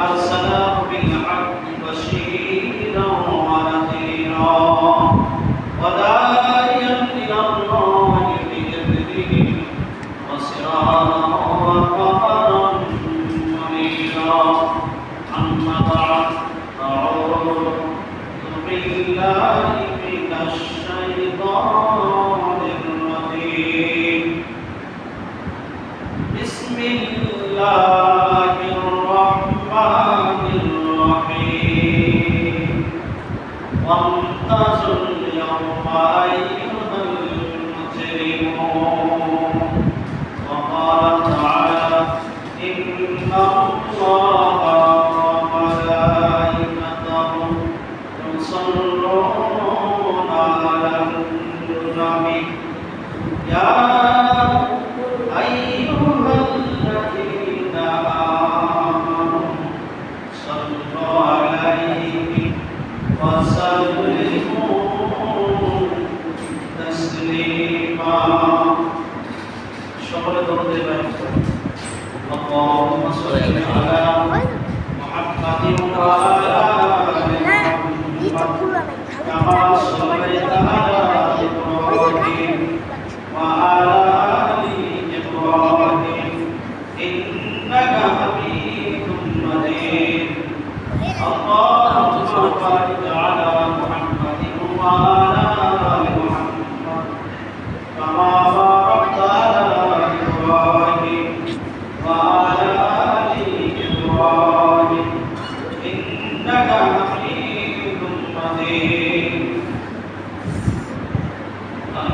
أرسله بالحق بشيرا ونذيرا وداعيا إلى الله بإذنه وسراجا وقمرا منيرا. أما بعد أعوذ بالله من الشيطان الرجيم. بسم الله وعلى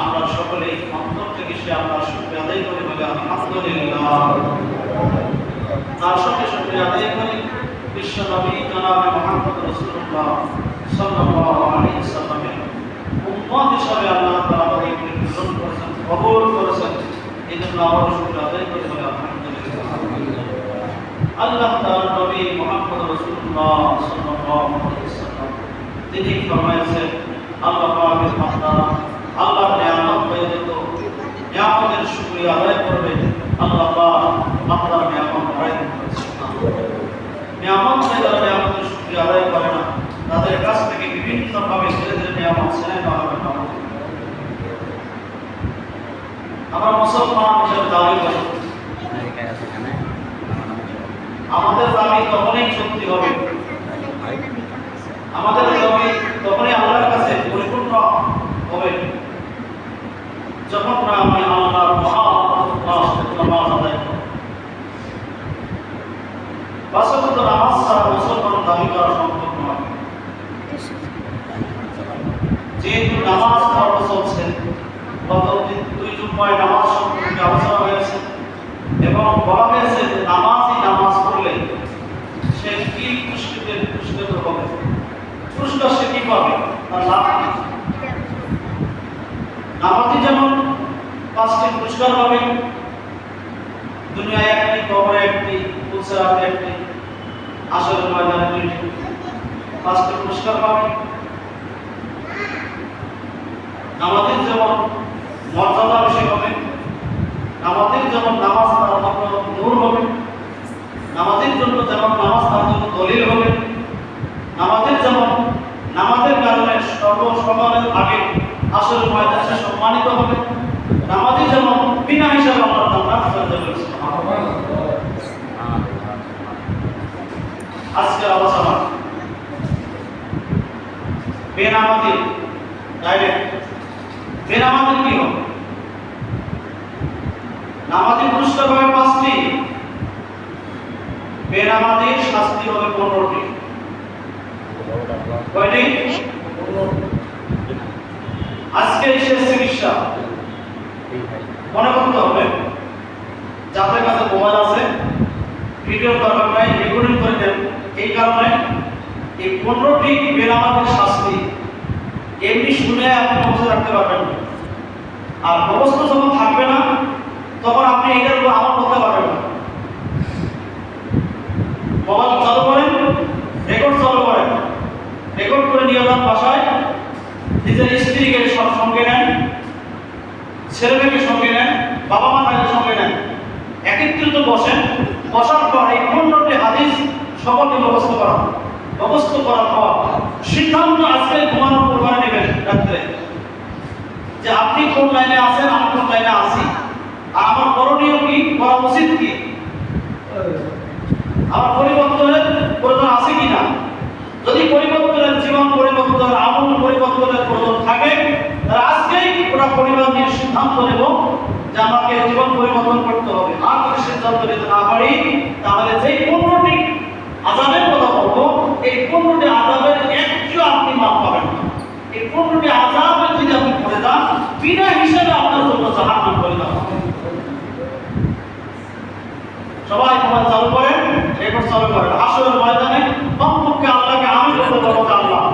আমরা সকলেই অন্তর থেকে সে আল্লাহ শুকরিয়া আদায় করি, বলে আলহামদুলিল্লাহ। তার সঙ্গে শুকরিয়া আদায় করি বিশ্ব নবী জনাবে মোহাম্মদ রাসূলুল্লাহ সাল্লাল্লাহু আলাইহি সাল্লামের উম্মত হিসাবে আল্লাহ তাআলা আমাদেরকে গ্রহণ করেছেন, কবুল করেছেন। এই জন্য আবার শুকরিয়া আদায় করি, বলে আলহামদুলিল্লাহ। আল্লাহ তাআলা নবী মুহাম্মদ রাসূলুল্লাহ সাল্লাল্লাহু আলাইহি সাল্লাম তিনি ফরমায়েছেন? আল্লাহ আমরা মুসলমান হিসেবে দাবি করি। আমাদের দাবি তখনই সত্যি হবে আমাদের দাবি তখনই আল্লাহর কাছে পরিপূর্ণ হবে যখন না আমি আল্লাহর মহান আদায় করব বাস্তবত নামাজ ছাড়া মুসলমান দাবি করা সম্ভব নয় যেহেতু নামাজ ধর্ম চলছে গত দুই জুম্মায় নামাজ সম্পর্কে আলোচনা হয়েছে এবং বলা হয়েছে যে নামাজই নামাজ পড়লে সে কি পুরস্কৃত পুরস্কৃত হবে পুরস্কার সে কি পাবে তার লাভ কি নামাজি যেমন পাঁচটি পুরস্কার পাবে দুনিয়ায় একটি কবরে একটি পুলসেরাতে একটি আসল ময়দানে দুইটি পাঁচটি আমাদের যেমন মর্যাদা বেশি হবে আমাদের যেমন নামাজ তার জন্য নূর হবে নামাজের জন্য যেমন নামাজ তার জন্য দলিল হবে নামাজের যেমন নামাজের কারণে সর্বসমানের আগে আসল ময়দানে সম্মানিত হবে নামাজি যেমন বিনা হিসাবে আমরা জান্নাত চলে যাবে আজকের আলোচনা বেনামাজি ডাইরেক্ট বেনামাজি কি হবে নামাজি পুরস্কার হবে পাঁচটি। বেনামাজির শাস্তি হবে পনেরোটি। কয়টি? আজকে শেষ চিকিৎসা। মনে করতে হবে, যাদের কাছে মোবাইল আছে, ভিডিও দরকার নাই রেকর্ডিং করে দেন। এই কারণে এই পনেরোটি বেনামাজির শাস্তি এমনি শুনে আপনি মুখে রাখতে পারবেন আর না তখন আপনি এটার উপর আমল করতে পারবেন না। মোবাইল চালু করেন, রেকর্ড চালু করেন। রেকর্ড করে নিয়ে যান বাসায়। নিজের স্ত্রীকে সব সঙ্গে নেন ছেলে মেয়েকে সঙ্গে নেন বাবা মা তাদের সঙ্গে নেন। একত্রিত বসেন। বসার পর এই পনেরোটি হাদিস সকলকে মুখস্থ করা মুখস্থ করার পর সিদ্ধান্ত আজকে ঘুমানোর পূর্বায় নেবেন রাত্রে। যে আপনি কোন লাইনে আছেন, আমি কোন লাইনে আছি? আমার করণীয় কি? করা উচিত কি? আমার পরিবর্তনের প্রয়োজন আছে কি না যদি পরিবর্তনের জীবন পরিবর্তন আমল, পরিবর্তনের প্রয়োজন থাকে, তাহলে আজকেই ওরা পরিবার নিয়ে সিদ্ধান্ত নেব যে আমাকে জীবন পরিবর্তন করতে হবে। আর যদি সিদ্ধান্ত নিতে না পারি, তাহলে যেই পনেরোটি আজাদের কথা বলব, এই পনেরোটি আজাবের একটিও আপনি মাপ পাবেন না। এই পনেরোটি আজাবের যদি আপনি করে দেন, বিনা হিসাবে আপনার জন্য জাহান্নাম করে দেওয়া হবে। সবাই মোবাইল চালু করেন রেকর্ড চালু করেন আসলে ময়দানে কমপক্ষে আল্লাহকে আমি বলতে পারব আল্লাহ।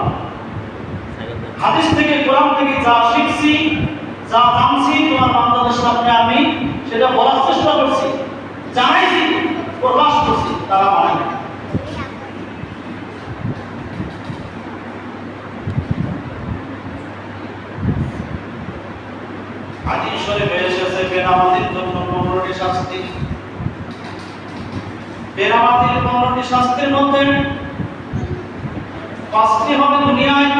হাদিস থেকে, কোরআন থেকে যা শিখছি, যা জানছি, তোমার বান্দাদের সামনে আমি সেটা বলার চেষ্টা করছি, জানাইছি, প্রকাশ করছি, তারা মানে। হাদিস শরীফে এসেছে বেনামাজির জন্য পনেরোটি শাস্তি। বেনামাজির পনেরোটি শাস্তির মধ্যে পাঁচটি হবে দুনিয়ায়।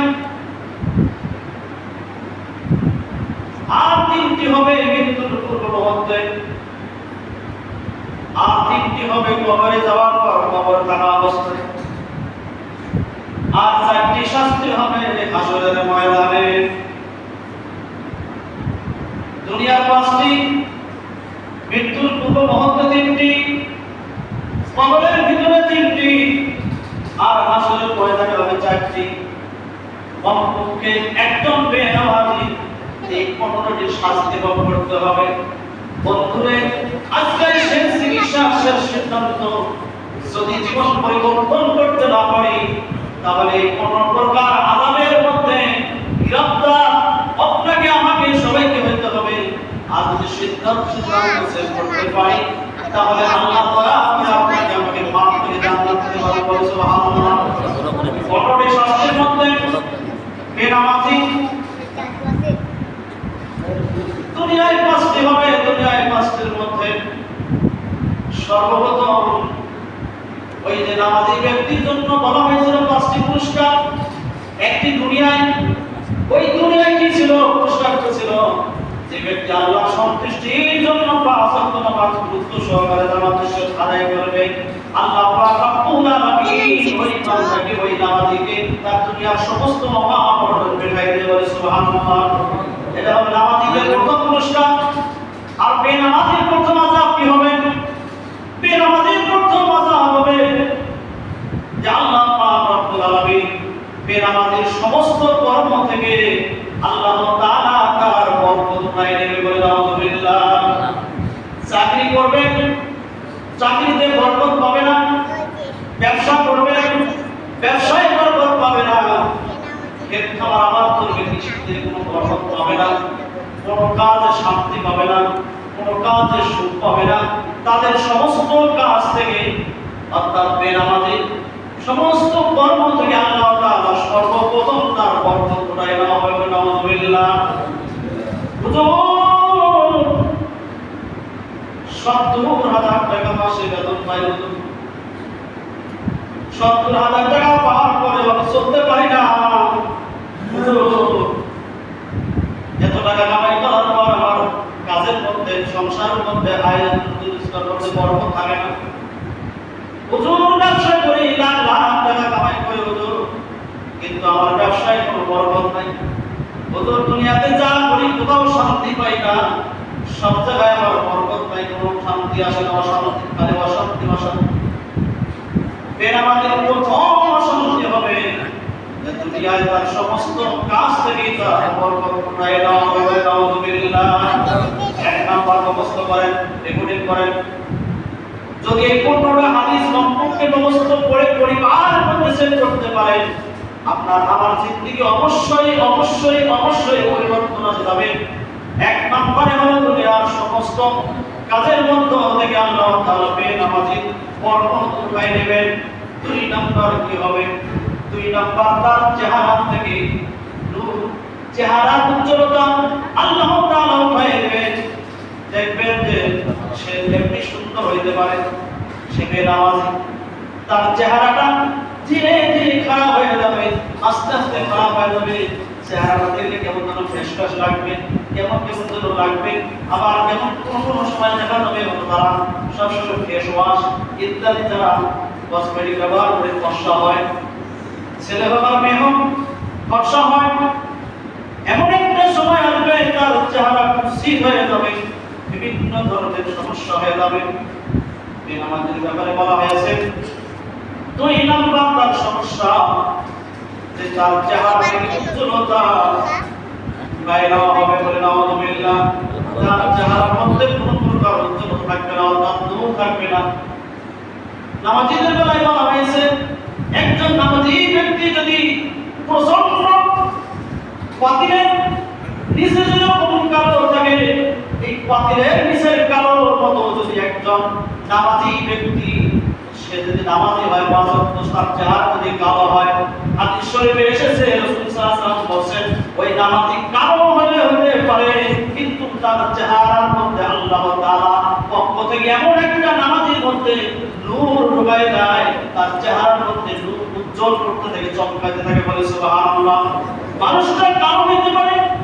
আর তিনটি হবে মৃত্যুর পূর্ব মুহূর্তে আর তিনটি হবে কবরে যাওয়ার পর কবর থাকা অবস্থায়। আর চারটি শাস্তি হবে হাসরের ময়দানে। দুনিয়ার পাঁচটি, মৃত্যুর পূর্ব মুহূর্তে তিনটি। কবরের ভিতরে তিনটি, আর হাসরের ময়দানে হবে চারটি। কমপক্ষে একজন বেনামাজি এই পনেরোটি শাস্তি ভোগ করতে হবে। বন্ধুরে, আজকের শেষ চিকিৎসা শেষ সিদ্ধান্ত যদি জীবন পরিবর্তন করতে না পারি, তাহলে পনেরো প্রকার আজাবের মধ্যে গ্রেফতার আপনাকে, আমাকে সবাইকে হইতে হবে। আর যদি সিদ্ধান্ত সিদ্ধান্ত করতে পারি, তাহলে আল্লাহ তাআলা আপনি আপনাকে আমাকে মাফ করে জান্নাত দিতে পারবেন বলে সর্বপ্রথম ওই যে নামাজি ব্যক্তির জন্য বলা হয়েছিল পাঁচটি পুরস্কার একটি দুনিয়ায় ওই দুনিয়ায় কি ছিল পুরস্কার কি যে ব্যক্তি আল্লাহ সন্তুষ্টির জন্য পাঁচ নামাজ গুরুত্ব সহকারে নামাজের সাথে আদায় করবে আল্লাহ পাক রব্বুল আলামিন ওই বান্দাকে ওই নামাজিকে তার দুনিয়ার সমস্ত মহাপরণ বেঠাই দিয়ে বলে সুবহানাল্লাহ। এটা হবে নামাজিদের প্রথম পুরস্কার। আর বেনামাজির প্রথম আযাব কি হবে বেনামাজির প্রথম আযাব হবে যে আল্লাহ পাক রব্বুল আলামিন বেনামাজির সমস্ত কর্ম থেকে আল্লাহ তাআলা তার বরকত নাই নেবে বলে আলহামদুলিল্লাহ চাকরি করবেন চাকরিতে বরকত পাবে না ব্যবসা করবেন ব্যবসায় বরকত পাবে না ক্ষেত খামার আবাদ করবে কৃষিতে কোনো বরকত পাবে না কোনো কাজে শান্তি পাবে না, কোনো কাজে সুখ পাবে না। তাদের সমস্ত কাজ থেকে অর্থাৎ বেনামাজি সমস্ত কর্ম থেকে আল্লাহ তাআলা সর্বপ্রথম তার বরকতটাই নেওয়া হবে নাউযুবিল্লাহ হুজুর সত্তর হাজার টাকা মাসে বেতন পাই সত্তর হাজার টাকা পাওয়ার পরে চলতে পারি না। টাকা কামাই করার পর আমার কাজের মধ্যে, সংসারের মধ্যে আয় রোজগার থাকে না। হুজুর ব্যবসা করি, লাখ লাখ কিন্তু আমার ব্যবসায় কোনো বরকত নাই। ওদের দুনিয়াতে যা করি, কোথাও শান্তি পাই না। সব জায়গায় আমার বরকত পাই কোনো শান্তি আসে না, অশান্তি খালি অশান্তি অশান্তি। বেনামাজের প্রথম অশান্তি হবে। দুনিয়ায় তার সমস্ত কাজ থেকে তার বরকত নাই নাউযুবিল্লাহ করেন। যদি এই পনেরোটা হাদিস সম্পর্কে মুখস্থ করে পরিবার মধ্যে করতে পারেন আপনার আমার জিন্দিগি অবশ্যই অবশ্যই অবশ্যই পরিবর্তন হয়ে যাবে। এক নম্বরে হলো দুনিয়ার সমস্ত কাজের মধ্য থেকে আল্লাহ তাআলা বেনামাজি কর্ম উপায় নেবেন। দুই নম্বর কি হবে? দুই নম্বর তার চেহারা থেকে নূর চেহারা উজ্জ্বলতা আল্লাহ তাআলা উপায় নেবেন দেখবেন যে সে এমনি হইতে পারে। সে বেনামাজি তার চেহারাটা ধীরে ধীরে খারাপ হয়ে যাবে, আস্তে আস্তে খারাপ হয়ে যাবে। চেহারাটা দেখলে কেমন যেন লাগবে, কেমন কেমন যেন লাগবে। আবার কেমন সময় দেখা যাবে তারা সবসময় ফেস ওয়াশ ইত্যাদি যারা কসমেটিক ব্যবহার করে হয়। ছেলে মেয়ে হোক হয়। এমন একটা সময় আসবে, তার চেহারা কুৎসিত হয়ে যাবে, বিভিন্ন ধরনের সমস্যা হয়ে যাবে। আমাদের ব্যাপারে বলা হয়েছে, দুই নম্বর তার সমস্যা যে তার চেহারা উজ্জ্বলতা বাইরে হবে বলে নাউযুবিল্লাহ তার চেহারার মধ্যে কোনো প্রকার উজ্জ্বলতা থাকবে না অর্থাৎ নূর থাকবে না। নামাজিদের বেলায় বলা হয়েছে, একজন নামাজি ব্যক্তি যদি প্রচণ্ড পাতিলের নিচে যদি কোন কালো থাকে, এই পাতিলের নিচের কালোর মতো যদি একজন ব্যক্তি সে যদি হয়, পাঁচ চেহারা যদি হয়, হাদিস শরীফে এসেছে ওই নামাজি হলে হতে পারে, কিন্তু তার চেহারার মধ্যে আল্লাহ পক্ষ থেকে এমন একটা নামাজির মধ্যে নূর ঢুকায় দেয়, তার চেহারার মধ্যে নূর উজ্জ্বল করতে থাকে, চমকাইতে থাকে বলে সুবহানাল্লাহ। মানুষটা কালো হতে পারে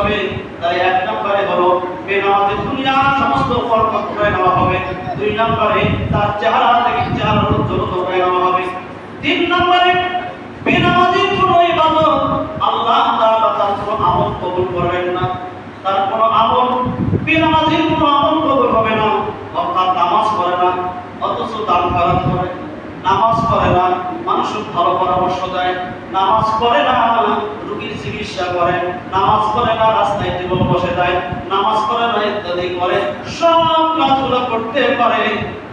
হয়ে তাই এক নম্বরে হলো দুনিয়ার সমস্ত দুই নম্বরে তার চেহারা তিন নম্বরে বেনামাজির ইবাদত আল্লাহ তাআলা তার কোনো আমল কবুল করবেন না তার কোনো আমল বেনামাজির কোনো আমল কবুল হবে না অর্থাৎ নামাজ পড়ে না অথচ দান খরচ করে নামাজ পড়ে না মানুষের ভালো পরামর্শ দেয় নামাজ পড়ে না রোগীর চিকিৎসা করে নামাজ পড়ে না রাস্তায় জীবন বসে দেয় নামাজ পড়ে না ইত্যাদি করে সব কাজগুলো করতে পারে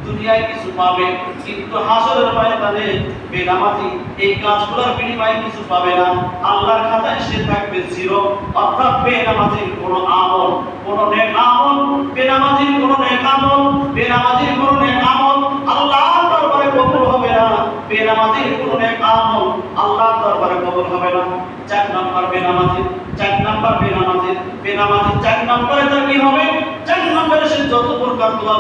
দুনিয়ায় কিছু পাবে। কিন্তু হাসরের ময়দানে বেনামাজি এই কাজগুলোর বিনিময়ে কিছু পাবে না। আল্লাহর খাতায় সে থাকবে জিরো। অর্থাৎ বেনামাজির কোনো আমল, কোনো নেক আমল, বেনামাজির কোনো নেক আমল, বেনামাজির কোনো নেক আমল আল্লাহর দরবারে কবুল হবে না। বেনামাজির কোনো নেক আমল আল্লাহর দরবারে কবুল হবে না। চার নাম্বার বেনামাজি, চার নাম্বার বেনামাজি বেনামাজি চার নাম্বারে তার কি হবে? চার দোয়া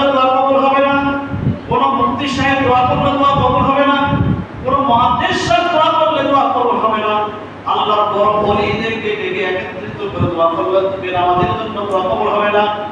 আল্লাহ করলে হবে না। কোন মুফতি সাহেব করলে দোয়া কবুল হবে না। কোন মুহাদ্দিস সাহেব দোয়া দোয়া করলে বেনামাজির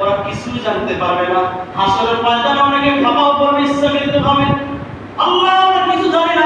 ওরা কিছুই জানতে পারবে না। আসলে ময়দানে অনেকে উপর পড়বে ইচ্ছাকৃত হবে আল্লাহ কিছু জানে না